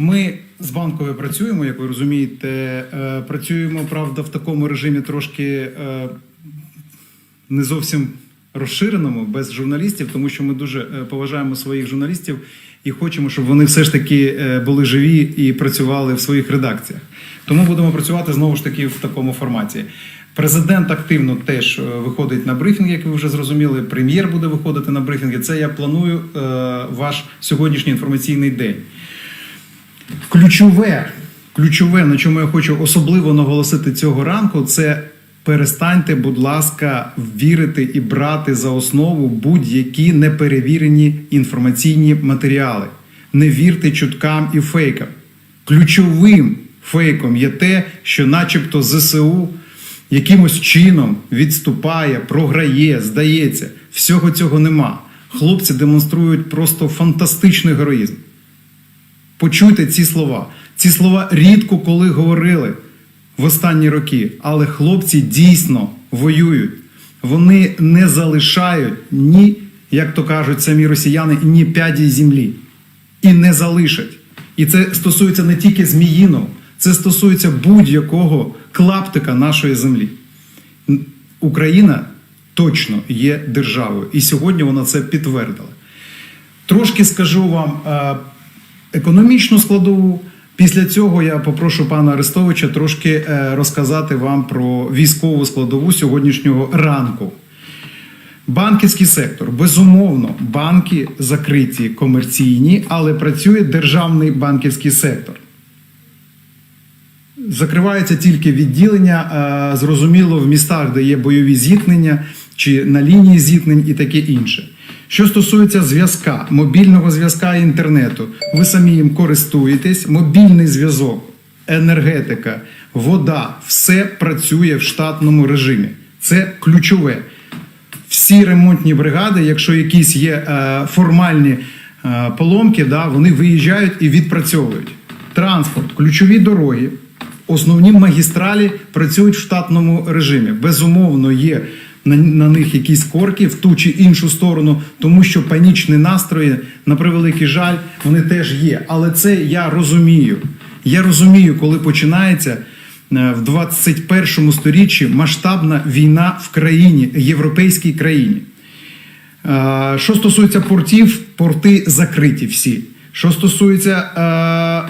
Ми з банкою працюємо, як ви розумієте. Е, Працюємо, правда, в такому режимі трошки е, не зовсім розширеному, без журналістів, тому що ми дуже е, поважаємо своїх журналістів і хочемо, щоб вони все ж таки були живі і працювали в своїх редакціях. Тому будемо працювати знову ж таки в такому форматі. Президент активно теж виходить на брифінг, як ви вже зрозуміли. Прем'єр буде виходити на брифінги. Це я планую ваш сьогоднішній інформаційний день. Ключове, ключове, на чому я хочу особливо наголосити цього ранку, це перестаньте, будь ласка, вірити і брати за основу будь-які неперевірені інформаційні матеріали. Не вірте чуткам і фейкам. Ключовим фейком є те, що, начебто, ЗСУ якимось чином відступає, програє, здається. Всього цього нема. Хлопці демонструють просто фантастичний героїзм. Почуйте ці слова. Ці слова рідко коли говорили в останні роки, але хлопці дійсно воюють. Вони не залишають ні, як то кажуть самі росіяни, ні п'яді землі. І не залишать. І це стосується не тільки Зміїнов, це стосується будь-якого клаптика нашої землі. Україна точно є державою, і сьогодні вона це підтвердила. Трошки скажу вам е, економічну складову. Після цього я попрошу пана Арестовича трошки е, розказати вам про військову складову сьогоднішнього ранку. Банківський сектор. Безумовно, банки закриті комерційні, але працює державний банківський сектор. Закриваються тільки відділення, е, зрозуміло, в містах, де є бойові зіткнення, чи на лінії зіткнень і таке інше. Що стосується зв'язка, мобільного зв'язка і інтернету, ви самі їм користуєтесь. Мобільний зв'язок, енергетика, вода все працює в штатному режимі. Це ключове. Всі ремонтні бригади, якщо якісь є е, формальні е, поломки, да, вони виїжджають і відпрацьовують. Транспорт, ключові дороги, основні магістралі працюють в штатному режимі. Безумовно, є на, на них якісь корки в ту чи іншу сторону, тому що панічні настрої, на превеликий жаль, вони теж є. Але це я розумію. Я розумію, коли починається е, в 21 сторіччі масштабна війна в країні, європейській країні. Е, Що стосується портів, порти закриті всі. Що стосується е,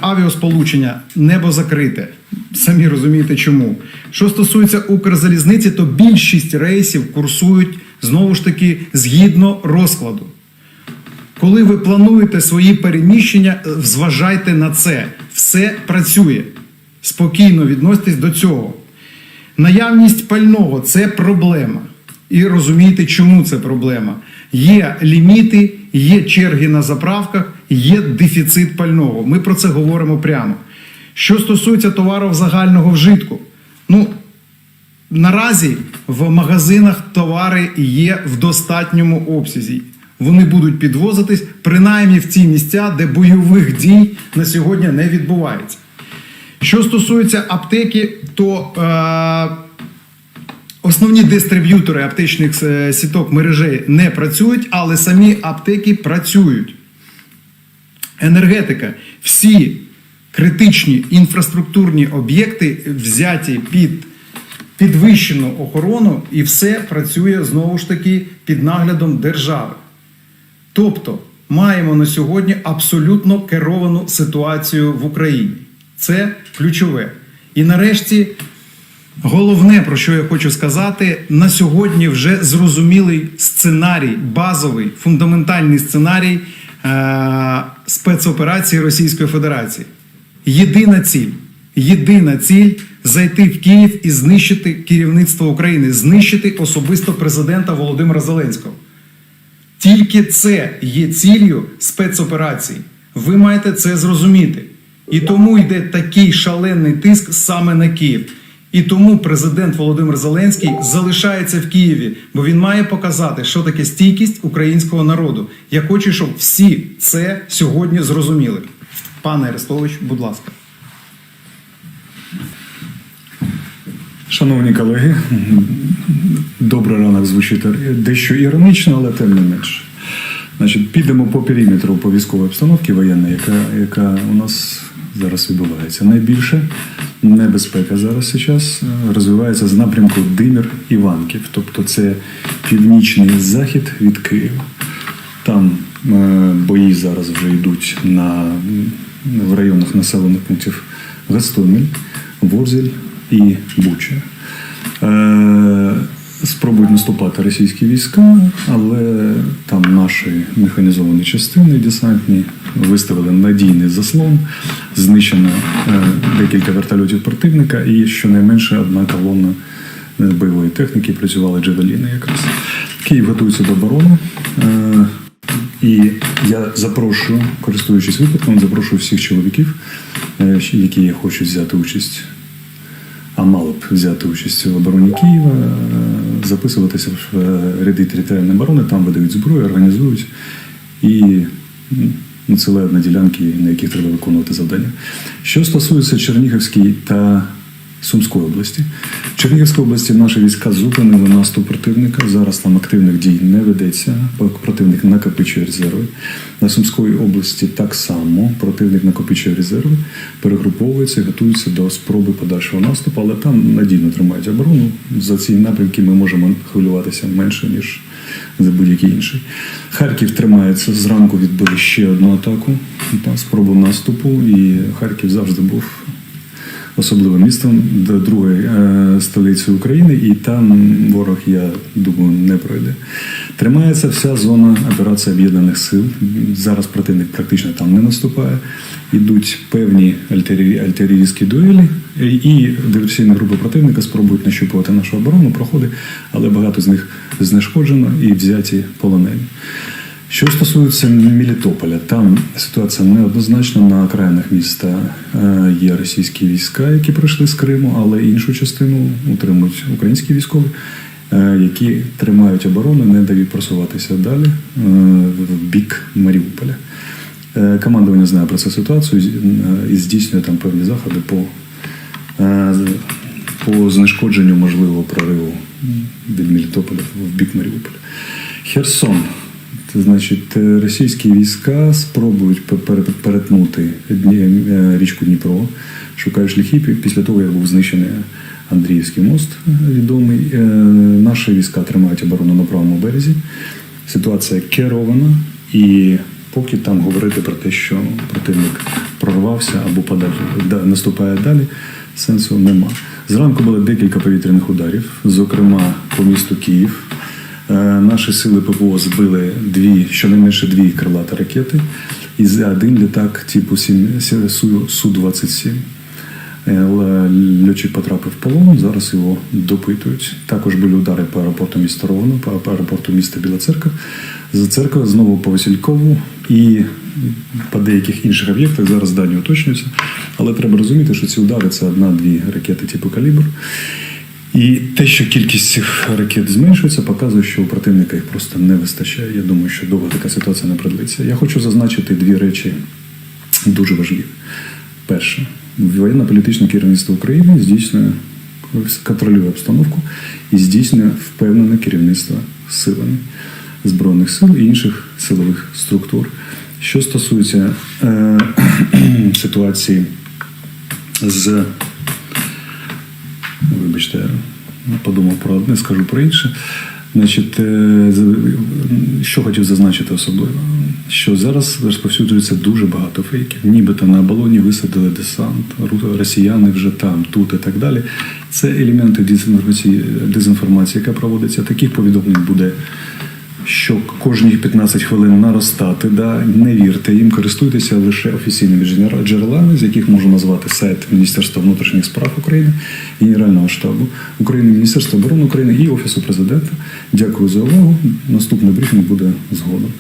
авіасполучення, небо закрите. Самі розумієте чому. Що стосується Укрзалізниці, то більшість рейсів курсують знову ж таки згідно розкладу. Коли ви плануєте свої переміщення, зважайте на це. Все працює. Спокійно відноситесь до цього. Наявність пального це проблема. І розумієте, чому це проблема. Є ліміти, є черги на заправках, є дефіцит пального. Ми про це говоримо прямо. Що стосується товарів загального вжитку, ну наразі в магазинах товари є в достатньому обсязі. Вони будуть підвозитись принаймні в ці місця, де бойових дій на сьогодні не відбувається. Що стосується аптеки, то е, основні дистриб'ютори аптечних е, сіток мережей не працюють, але самі аптеки працюють. Енергетика. Всі критичні інфраструктурні об'єкти взяті під підвищену охорону, і все працює знову ж таки під наглядом держави. Тобто маємо на сьогодні абсолютно керовану ситуацію в Україні. Це ключове. І нарешті, головне, про що я хочу сказати, на сьогодні вже зрозумілий сценарій, базовий, фундаментальний сценарій е- спецоперації Російської Федерації. Єдина ціль, єдина ціль зайти в Київ і знищити керівництво України, знищити особисто президента Володимира Зеленського. Тільки це є ціллю спецоперації. Ви маєте це зрозуміти. І тому йде такий шалений тиск саме на Київ. І тому президент Володимир Зеленський залишається в Києві, бо він має показати, що таке стійкість українського народу. Я хочу, щоб всі це сьогодні зрозуміли. Пане Арестович, будь ласка. Шановні колеги, добрий ранок звучить дещо іронічно, але тим не менше. Значить, підемо по периметру по військовій обстановці воєнної, яка, яка у нас зараз відбувається. Найбільше небезпека зараз зараз е, розвивається з напрямку Димір Іванків, тобто це північний захід від Києва. Там е, бої зараз вже йдуть на, в районах населених пунктів Гастомель, Ворзель і Буча. Спробують наступати російські війська, але там наші механізовані частини десантні виставили надійний заслон, знищено е, декілька вертольотів противника і щонайменше одна колона е, бойової техніки працювали джевеліни якраз. Київ готується до оборони. Е, і я запрошую, користуючись випадком, запрошую всіх чоловіків, які хочуть взяти участь а мало б взяти участь в обороні Києва, е, записуватися в е, ряди територіальної оборони, там видають зброю, організують і надсилають на ділянки, на яких треба виконувати завдання. Що стосується Чернігівської та Сумської області, в Чернігівській області наші війська зупинили наступ противника. Зараз там активних дій не ведеться. Противник накопичує резерви. На Сумської області так само противник накопичує резерви, перегруповується, готується до спроби подальшого наступу, але там надійно тримають оборону. За ці напрямки ми можемо хвилюватися менше ніж за будь-який інший. Харків тримається зранку. Відбили ще одну атаку, та спробу наступу, і Харків завжди був особливим містом, другої е, столиці України, і там ворог, я думаю, не пройде. Тримається вся зона операції об'єднаних сил. Зараз противник практично там не наступає. Ідуть певні альтері- альтерійські дуелі, і диверсійні групи противника спробують нащупувати нашу оборону, проходи, але багато з них знешкоджено і взяті полонені. Що стосується Мелітополя, там ситуація неоднозначна. На окраїнах міста е, є російські війська, які прийшли з Криму, але іншу частину утримують українські військові, е, які тримають оборону, не дають просуватися далі е, в бік Маріуполя. Командування знає про цю ситуацію і здійснює там певні заходи по, по знешкодженню можливого прориву від Мелітополя в бік Маріуполя. Херсон. Це значить, е, російські війська спробують перетнути е, річку Дніпро, шукають шляхи після того, як був знищений Андріївський мост е, відомий. Наші війська тримають оборону на правому березі. Ситуація керована, і поки там говорити про те, що противник прорвався або подав, наступає далі, сенсу нема. Зранку було декілька повітряних ударів, зокрема по місту Київ. Е, Наші сили п.в.о. збили дві, щонайменше дві крилаті ракети і один літак типу сім- Су- Су-27. Е, Льотчик потрапив в полон, зараз його допитують. Також були удари по аеропорту міста Ровно, по аеропорту міста Біла Церква. За церква знову по Василькову і по деяких інших об'єктах зараз дані уточнюються. Але треба розуміти, що ці удари це одна-дві ракети типу калібр. І те, що кількість цих ракет зменшується, показує, що у противника їх просто не вистачає. Я думаю, що довго така ситуація не продлиться. Я хочу зазначити дві речі дуже важливі. Перше, воєнно-політичне керівництво України здійснює контролює обстановку і здійснює впевнене керівництво силами Збройних сил і інших силових структур. Що стосується е, ситуації з Вибачте, подумав про одне, скажу про інше. Значить, е, що хотів зазначити особливо, що зараз розповсюджується дуже багато фейків. Нібито на оболоні висадили десант, росіяни вже там, тут і так далі. Це елементи дезінформації, дезінформації, яка проводиться. Таких повідомлень буде що кожні 15 хвилин наростати. Да? Не вірте їм, користуйтеся лише офіційними джерелами, з яких можу назвати сайт Міністерства внутрішніх справ України, Генерального штабу України, Міністерства оборони України і Офісу президента. Дякую за увагу. Наступний брифінг буде згодом.